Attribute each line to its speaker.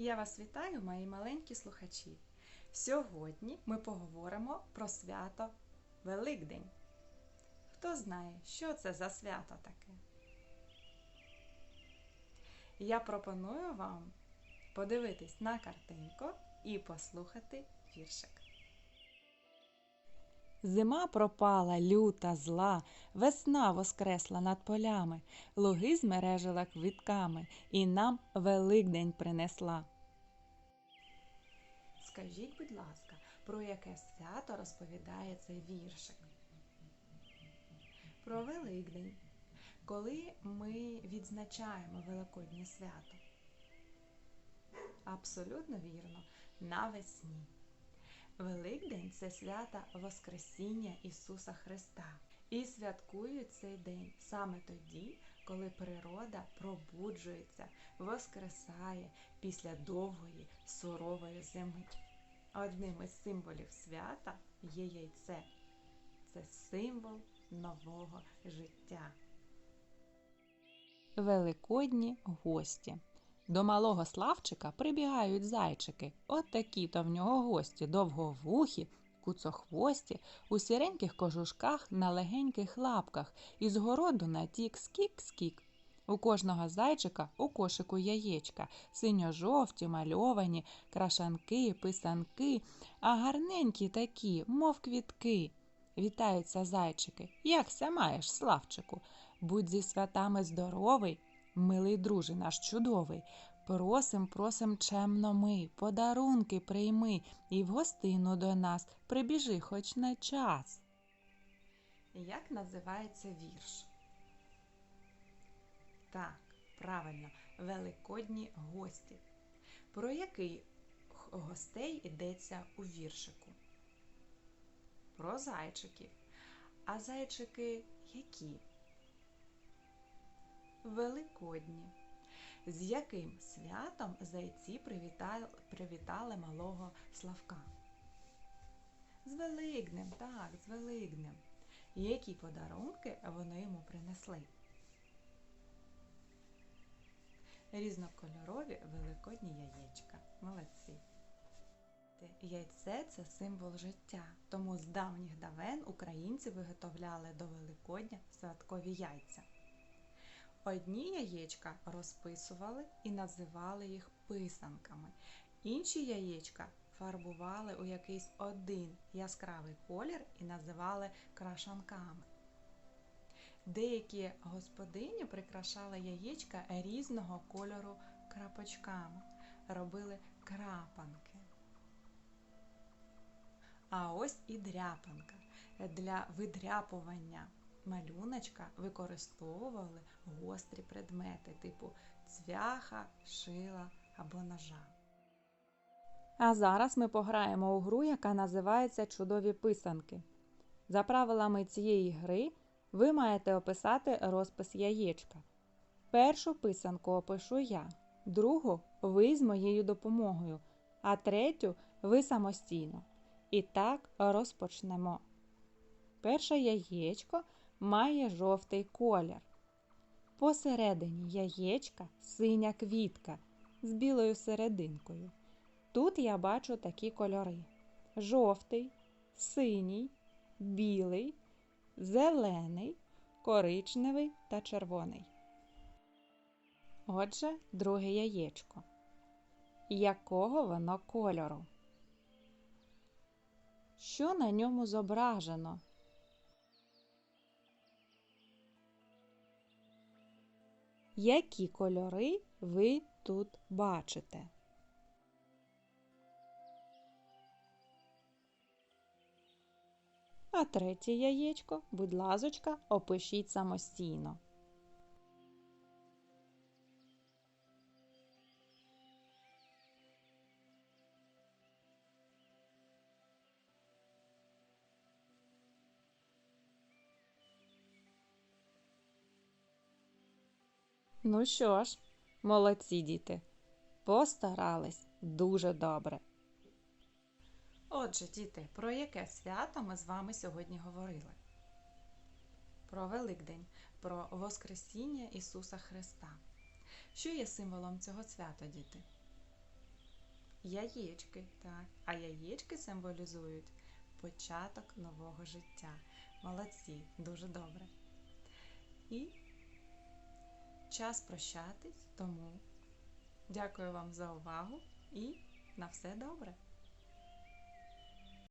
Speaker 1: Я вас вітаю, мої маленькі слухачі. Сьогодні ми поговоримо про свято Великдень. Хто знає, що це за свято таке? Я пропоную вам подивитись на картинку і послухати віршик. Зима пропала, люта, зла, весна воскресла над полями, луги змережила квітками і нам Великдень принесла. Скажіть, будь ласка, про яке свято розповідає цей віршик? Про Великдень, коли ми відзначаємо Великоднє свято. Абсолютно вірно, навесні. Великдень це свята Воскресіння Ісуса Христа. І святкують цей день саме тоді, коли природа пробуджується, воскресає після довгої сурової зими. Одним із символів свята є яйце. Це символ нового життя. Великодні гості. До малого Славчика прибігають зайчики. От такі-то в нього гості, довговухі, куцохвості, у сіреньких кожушках на легеньких лапках, із городу натік скік-скік. У кожного зайчика у кошику яєчка, синьо-жовті, мальовані, крашанки, писанки, а гарненькі такі, мов квітки. Вітаються зайчики. Якся маєш, Славчику? Будь зі святами здоровий, Милий друже наш чудовий, просим, просим чемно ми, подарунки прийми і в гостину до нас прибіжи хоч на час. Як називається вірш? Так, правильно, великодні гості. Про який гостей йдеться у віршику? Про зайчиків. А зайчики які? Великодні. З яким святом зайці привітали, малого Славка? З Великднем, так, з Великднем. Які подарунки вони йому принесли? Різнокольорові великодні яєчка. Молодці. Яйце це символ життя, тому з давніх давен українці виготовляли до Великодня святкові яйця. Одні яєчка розписували і називали їх писанками. Інші яєчка фарбували у якийсь один яскравий колір і називали крашанками. Деякі господині прикрашали яєчка різного кольору крапочками, робили крапанки. А ось і дряпанка для видряпування малюночка використовували гострі предмети, типу цвяха, шила або ножа. А зараз ми пограємо у гру, яка називається Чудові писанки. За правилами цієї гри ви маєте описати розпис яєчка. Першу писанку опишу я, другу ви з моєю допомогою, а третю ви самостійно. І так розпочнемо. Перше яєчко має жовтий колір. Посередині яєчка синя квітка з білою серединкою. Тут я бачу такі кольори: жовтий, синій, білий, зелений, коричневий та червоний. Отже, друге яєчко. Якого воно кольору? Що на ньому зображено? Які кольори ви тут бачите? А третє яєчко, будь ласочка, опишіть самостійно. Ну що ж, молодці діти, постарались дуже добре. Отже, діти, про яке свято ми з вами сьогодні говорили? Про Великдень, про Воскресіння Ісуса Христа. Що є символом цього свята, діти? Яєчки, так. А яєчки символізують початок нового життя. Молодці, дуже добре. І час прощатись, тому дякую вам за увагу і на все добре!